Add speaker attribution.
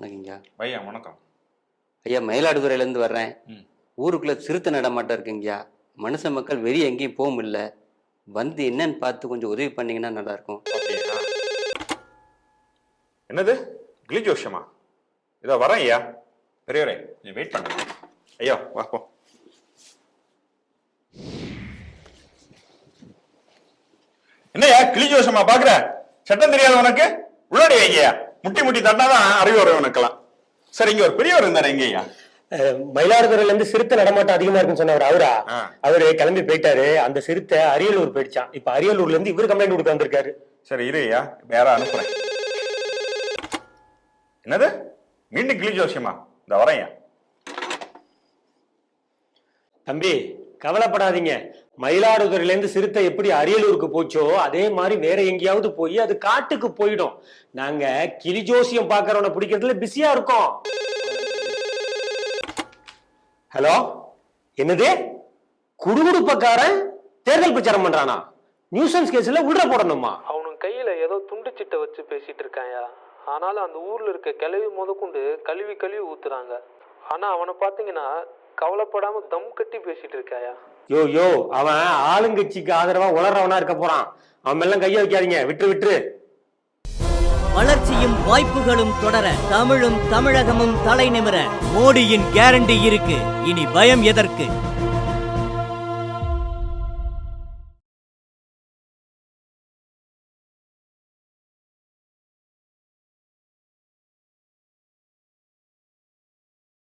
Speaker 1: வணக்கங்கய்யா
Speaker 2: பையா வணக்கம்.
Speaker 1: ஐயா மயிலாடுதுறையிலேருந்து வர்றேன். ஊருக்குள்ள சிறுத்தை நடமாட்டம் இருக்குங்கய்யா. மனுஷ மக்கள் வெளியே எங்கேயும் போக முடியல. வந்து என்னன்னு பார்த்து கொஞ்சம் உதவி பண்ணீங்கன்னா நல்லா இருக்கும்
Speaker 2: என்னது? கிளி ஜோஷமா இதோ வரேன் ஐயா. பெரியவரே நீ வெயிட் பண்ணுங்க. ஐயா வா போ. என்னய்யா கிளி ஜோஷமா பாக்குற சட்டம் தெரியாது உனக்கு? உள்ளாடி வைங்கய்யா. முட்டி முட்டி தட்டாதான் அறிவு வரும் உனக்கெல்லாம் சரி இங்க ஒரு பெரியவர் இருந்தாரு எங்கய்யா
Speaker 3: அஹ், மயிலாடுதுறையில இருந்து சிறுத்தை நடமாட்டம் அதிகமா இருக்குன்னு சொன்னவர் அவரா. அவரு கிளம்பி போயிட்டாரு. அந்த சிறுத்தை அரியலூர் போயிடுச்சான் இப்ப அரியலூர்ல இருந்து இவர் கம்ப்ளைண்ட் கொடுக்க வந்திருக்காரு.
Speaker 2: சரி இரு ஐயா. வேற அனுப்புறேன். என்னது? மீண்டும் கிளி ஜோஷியமா இந்த வரேன்
Speaker 3: தம்பி கவலைப்படாதீங்க. மயிலாடுதுறையிலேருந்து சிறுத்தை எப்படி அரியலூருக்கு போச்சோ அதே மாதிரி வேற எங்கேயாவது போய் அது காட்டுக்கு போயிடும். நாங்க கிளி ஜோசியம் பாக்குறவனை பிடிக்கிறதுல பிஸியா இருக்கோம். ஹலோ என்னது? குடுகுடுப்பக்காரன் தேர்தல் பிரச்சாரம் பண்றானா? நியூசன்ஸ் கேஸ்ல உள்ள போடணுமா?
Speaker 4: அவனுங்க கையில ஏதோ துண்டு சிட்டை வச்சு பேசிட்டு இருக்காயா ஆனாலும் அந்த ஊர்ல இருக்க கிளவி முதற்கொண்டு கழுவி கழுவி ஊத்துறாங்க. ஆனா அவனை பாத்தீங்கன்னா கவலைப்படாம தம் கட்டி பேசிட்டு இருக்காயா?
Speaker 3: யோ யோ அவன் ஆளுங்கட்சிக்கு ஆதரவா உளறவனா இருக்க போறான். அவன் எல்லாம் கைய வைக்காதீங்க. விட்டுரு விட்டுரு.
Speaker 5: வளர்ச்சியும் வாய்ப்புகளும் தொடர தமிழும் தமிழகமும் தலைநிமிர மோடியின் கேரண்டி இருக்கு. இனி பயம் எதற்கு?